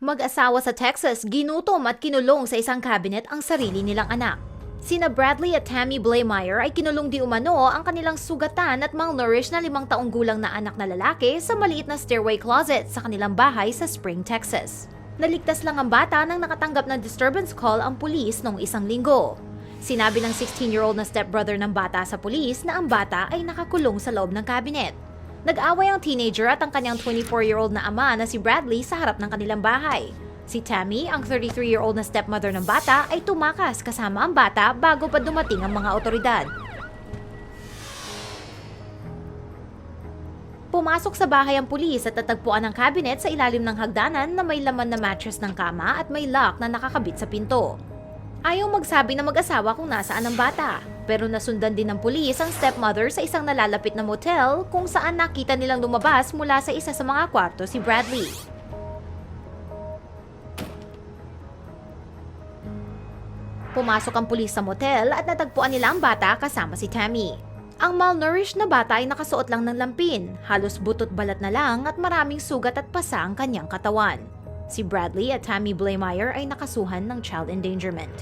Mag-asawa sa Texas, ginutom at kinulong sa isang cabinet ang sarili nilang anak. Sina Bradley at Tammy Blameyer ay kinulong di umano ang kanilang sugatan at malnourished na limang taong gulang na anak na lalaki sa maliit na stairway closet sa kanilang bahay sa Spring, Texas. Naligtas lang ang bata nang nakatanggap ng disturbance call ang pulis noong isang linggo. Sinabi ng 16-year-old na stepbrother ng bata sa pulis na ang bata ay nakakulong sa loob ng cabinet. Nag-away ang teenager at ang kanyang 24-year-old na ama na si Bradley sa harap ng kanilang bahay. Si Tammy, ang 33-year-old na stepmother ng bata, ay tumakas kasama ang bata bago pa dumating ang mga otoridad. Pumasok sa bahay ang pulis at natagpuan ang cabinet sa ilalim ng hagdanan na may laman na mattress ng kama at may lock na nakakabit sa pinto. Ayaw magsabi na mag-asawa kung nasaan ang bata. Pero nasundan din ng pulis ang stepmother sa isang nalalapit na motel kung saan nakita nilang lumabas mula sa isa sa mga kwarto si Bradley. Pumasok ang pulis sa motel at natagpuan nila ang bata kasama si Tammy. Ang malnourished na bata ay nakasuot lang ng lampin, halos butot balat na lang at maraming sugat at pasa ang kanyang katawan. Si Bradley at Tammy Blameyer ay nakasuhan ng child endangerment.